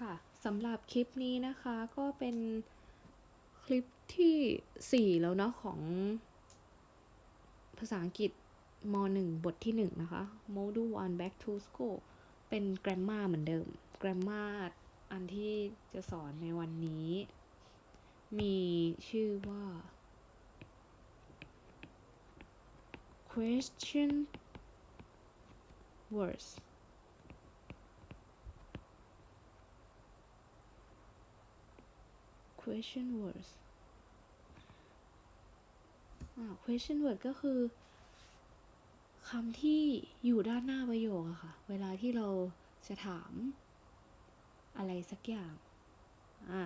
ค่ะสำหรับคลิปนี้นะคะก็เป็นคลิปที่ 4 แล้วเนาะของภาษาอังกฤษม .1 บทที่ 1 นะคะ Module 1 Back to School เป็น Grammar เหมือนเดิม Grammar อันที่จะสอนในวันนี้ มีชื่อว่า question words question words อ่า question word ก็คือคำที่อยู่ด้านหน้าประโยคอะค่ะ เวลาที่เราจะถามอะไรสักอย่าง อ่า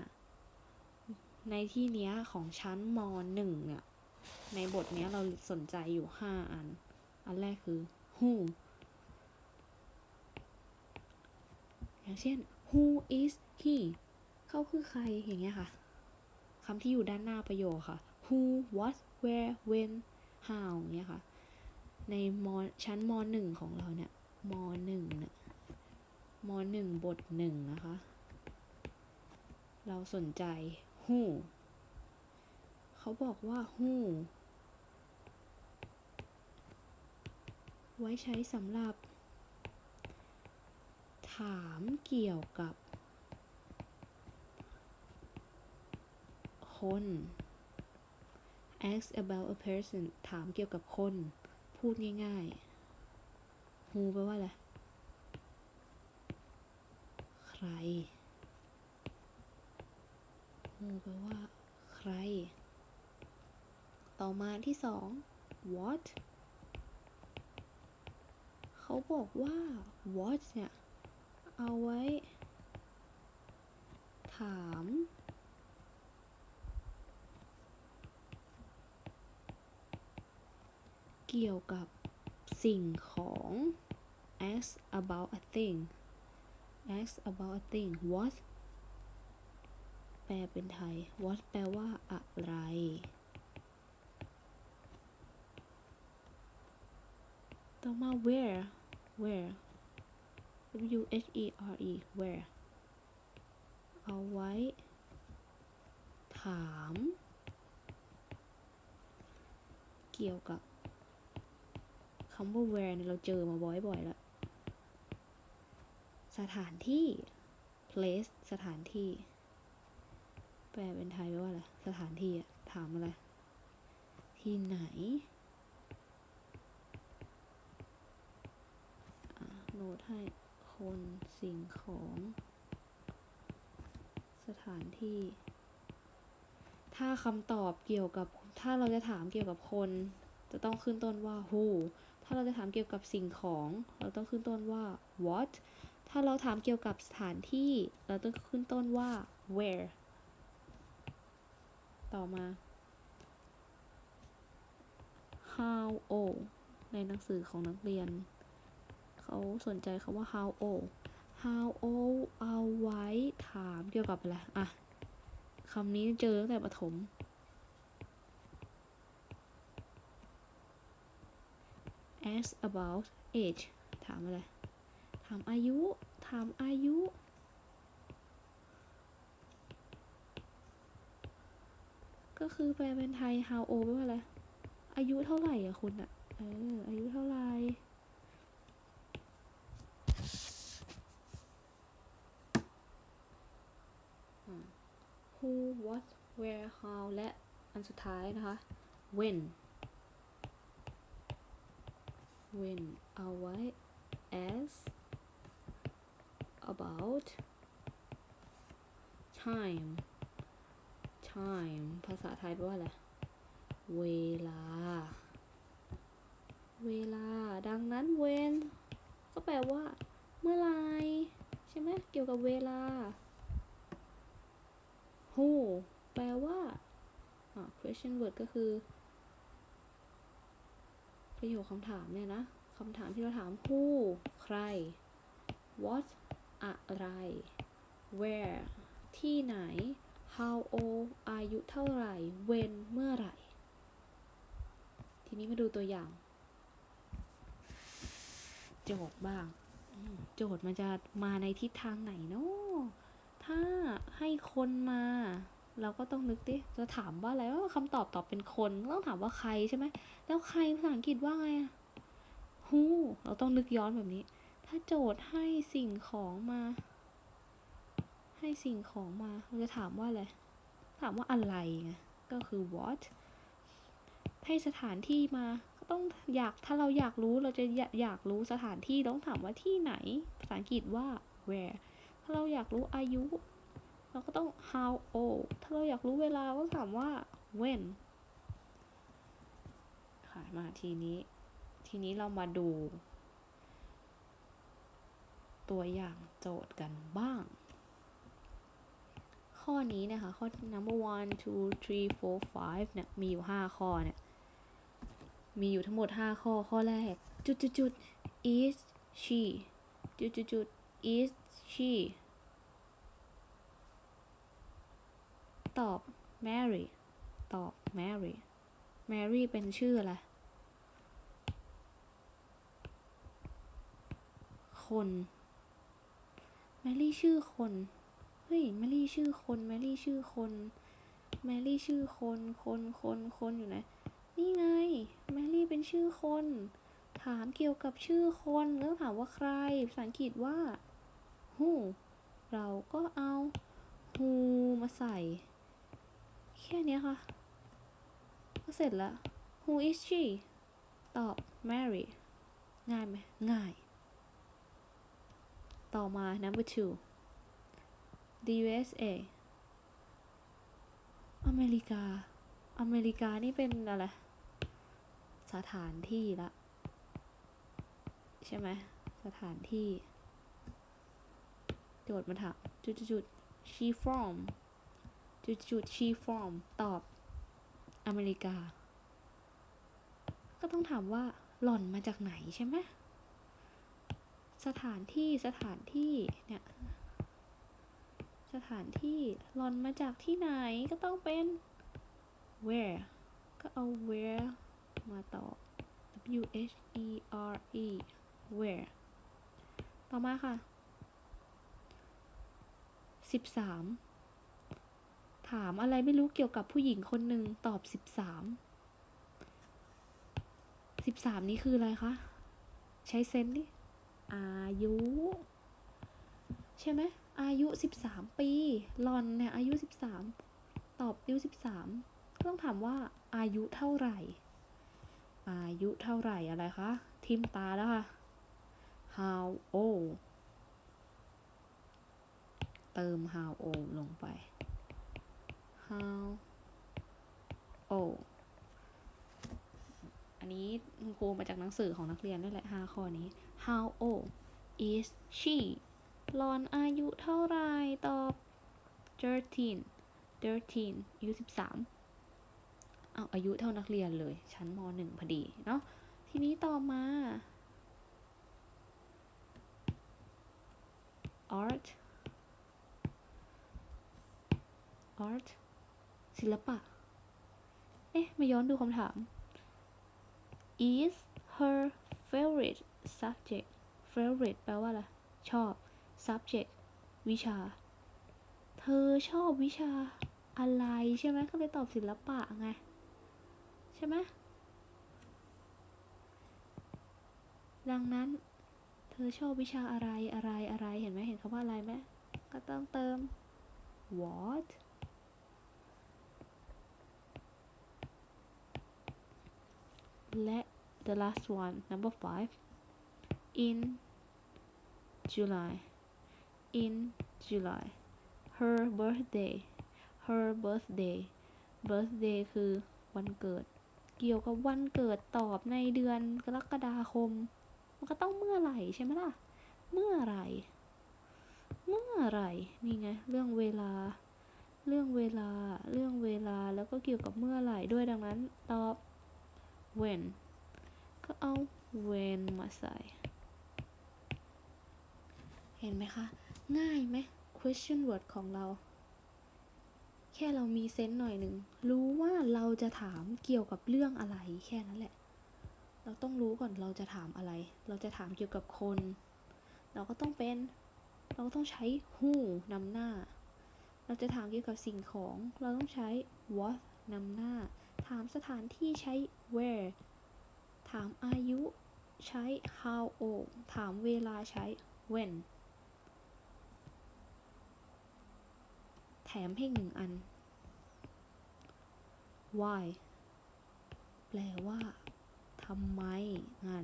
ในที่เนี้ยของชั้นมหนึ่งเนี่ย ในบทเนี้ยเราสนใจอยู่ห้าอัน อันแรกคือ who อย่างเช่น who is he เขาคือใครอย่างเงี้ยค่ะ คำที่อยู่ด้านหน้าประโยคค่ะ who what where when how อย่างเงี้ยค่ะ ในมชั้นมหนึ่งของเราเนี่ยมหนึ่งเนี่ยมหนึ่งบทหนึ่งนะคะ เราสนใจ who เขาบอกว่า who ไว้ใช้สำหรับ ถามเกี่ยวกับ คน ask about a person ถามเกี่ยวกับคน พูดง่ายๆ who แปลว่าอะไร ใคร who แปลว่า ใคร ต่อมาที่สอง what เขาบอกว่า what เนี่ย เอาไว้ ถาม เกี่ยวกับสิ่งของ ask about a thing ask about a thing what แปลเป็นไทย what แปลว่าอะไร ต่อมา where where w h e r e where เอาไว้ ถาม เกี่ยวกับ คำว่า where เนี่ยเราเจอมาบ่อยๆแล้ว สถานที่ place สถานที่ แปลเป็นไทยว่าอะไร สถานที่อะถามอะไร ที่ไหนโน้ตให้คนสิ่งของ สถานที่ ถ้าคำตอบเกี่ยวกับ ถ้าเราจะถามเกี่ยวกับคน จะต้องขึ้นต้นว่า who ถ้าเราจะถามเกี่ยวกับสิ่งของ เราต้องขึ้นต้นว่า what ถ้าเราถามเกี่ยวกับสถานที่ เราต้องขึ้นต้นว่า where ต่อมา how old ในหนังสือของนักเรียน เขาสนใจคำว่า how old how old เอาไว้ถามเกี่ยวกับอะไร อะ คำนี้เจอตั้งแต่ประถม ask about age ถามอะไร ถามอายุ ถามอายุ ก็คือแปลเป็นไทย how old แปลว่าอะไร อายุเท่าไหร่อะคุณอะเออ อายุเท่าไหร่ who what where how และอันสุดท้ายนะคะ when when เอาไว้ as about time time ภาษาไทยแปลว่าอะไร เวลา เวลา ดังนั้น when ก็แปลว่า เมื่อไรใช่ไหมเกี่ยวกับเวลา who แปลว่า question word ก็คือ ประโยคคำถามเนี่ยนะคำถามที่เราถาม who ใคร what อะไร where ที่ไหน how old อายุเท่าไหร่ when เมื่อไหร่ ทีนี้มาดูตัวอย่าง โจทย์บ้าง โจทย์มันจะมาในทิศทางไหนเนาะถ้าให้คนมา เราก็ต้องนึกดิจะถามว่าอะไรว่าคำตอบตอบเป็นคน ต้องถามว่าใครใช่ไหมแล้วใครภาษาอังกฤษว่าไงอะ who เราต้องนึกย้อนแบบนี้ ถ้าโจทย์ให้สิ่งของมา ให้สิ่งของมา เราจะถามว่าอะไร ถามว่าอะไรไง ก็คือ what ให้สถานที่มา ก็ต้องอยาก ถ้าเราอยากรู้ เราจะอยากอยากรู้สถานที่ต้องถามว่าที่ไหน ภาษาอังกฤษว่า where ถ้าเราอยากรู้อายุ เราก็ต้อง how old ถ้าเราอยากรู้เวลาก็ถามว่า when ค่ะมาทีนี้ ทีนี้เรามาดู ตัวอย่างโจทย์กันบ้าง ข้อนี้นะคะ ข้อ number one two three four five เนี่ย มีอยู่ 5 ข้อเนี่ย มีอยู่ทั้งหมด 5 ข้อ ข้อแรก จุดจุดจุด is she จุดจุดจุด is she ตอบ Mary ตอบ Mary Mary เป็นชื่ออะไร คน แมรี่ชื่อคน เฮ้ย แมรี่ชื่อคน แมรี่ชื่อคน แมรี่ชื่อคน คน คน คนอยู่ไหน นี่ไง แมรี่เป็นชื่อคน ถามเกี่ยวกับชื่อคนแล้วถามว่าใคร ภาษาอังกฤษว่า who เราก็เอา who มาใส่ แค่นี้ค่ะ ก็เสร็จและ who is she ตอบ Mary ง่ายไหมง่าย ต่อมา number two the USA อเมริกา อเมริกานี่เป็นอะไร สถานที่ละ ใช่ไหม สถานที่ โจทย์มาถามจุดๆ she from จุดจุดๆ she from ตอบ อเมริกา ก็ต้องถามว่าหล่อนมาจากไหนใช่ไหมสถานที่สถานที่เนี่ยสถานที่หลอนมาจากที่ไหนก็ต้องเป็น where ก็เอา where มาตอบ w h e r e where ต่อมาค่ะสิบสาม ถามอะไรไม่รู้เกี่ยวกับผู้หญิงคนหนึ่งตอบสิบสามสิบสามนี้คืออะไรคะ ใช้เซนส์ดิอายุ ใช่ไหมอายุสิบสามปีหลอนเนี่ยอายุสิบสามตอบอายุสิบสามก็ต้องถามว่าอายุเท่าไหร่ อายุเท่าไหร่อะไรคะ ทิมตาแล้วค่ะ how old เติม how old ลงไป how old อันนี้คุณครูมาจากหนังสือของนักเรียนนี่แหละห้าข้อนี้ how old is she หลอนอายุเท่าไรตอบ thirteen thirteen อายุสิบสามเอาอายุเท่านักเรียนเลย ชั้นมหนึ่งพอดี เนาะทีนี้ต่อมา art art ศิลปะ เอ๊ะ มาย้อนดูคำถาม is her favorite subject favorite แปลว่าอะไร ชอบ subject วิชา เธอชอบวิชาอะไรใช่ไหมก็เลยตอบศิลปะไง ใช่ไหมดังนั้น เธอชอบวิชาอะไรอะไรอะไรเห็นไหมเห็นคำว่าอะไรไหมก็ต้องเติม what และ the last one number five in July in July her birthday her birthday birthday คือวันเกิด เกี่ยวกับวันเกิดตอบในเดือนกรกฎาคม มันก็ต้องเมื่อไหร่ใช่ไหมล่ะ เมื่อไหร่ เมื่อไหร่นี่ไง เรื่องเวลา เรื่องเวลา เรื่องเวลาแล้วก็เกี่ยวกับเมื่อไหร่ด้วยดังนั้น ตอบ when ก็เอา when มาใส่ เห็นไหมคะ ง่ายไหม question word ของเรา แค่เรามีเซนส์หน่อยหนึ่ง รู้ว่าเราจะถามเกี่ยวกับเรื่องอะไร แค่นั้นแหละ เราต้องรู้ก่อนเราจะถามอะไร เราจะถามเกี่ยวกับคน เราก็ต้องเป็น เราก็ต้องใช้ who นำหน้า เราจะถามเกี่ยวกับสิ่งของ เราต้องใช้ what นำหน้า ถามสถานที่ใช้ where ถามอายุใช้ how old ถามเวลาใช้ when แถมให้หนึ่งอัน why แปลว่าทำไม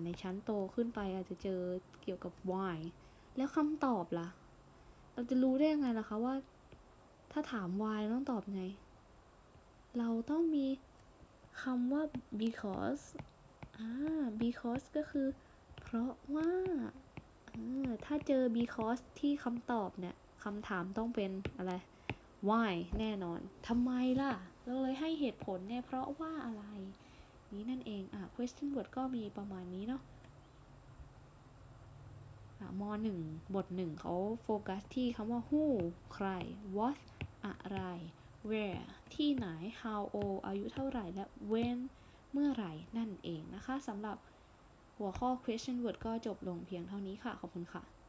ในชั้นโตขึ้นไปอาจจะเจอเกี่ยวกับ why แล้วคำตอบล่ะ เราจะรู้ได้ยังไงล่ะคะว่า ถ้าถาม why ต้องตอบไง เราต้องมี คำว่า because อ่า because ก็คือ เพราะว่าถ้าเจอ because ที่คำตอบเนี่ยคำถามต้องเป็นอะไร why แน่นอนทำไมล่ะ เราเลยให้เหตุผลเนี่ยเพราะว่าอะไร นี้นั่นเอง อะ question word ก็มีประมาณนี้เนาะอะมหนึ่งบทหนึ่งเขาโฟกัสที่คำว่า who ใคร what อะไร where ที่ไหน how old อายุเท่าไหร่ และ when เมื่อไหร่นั่นเองนะคะสำหรับหัวข้อ question word ก็จบลงเพียงเท่านี้ค่ะ ขอบคุณค่ะ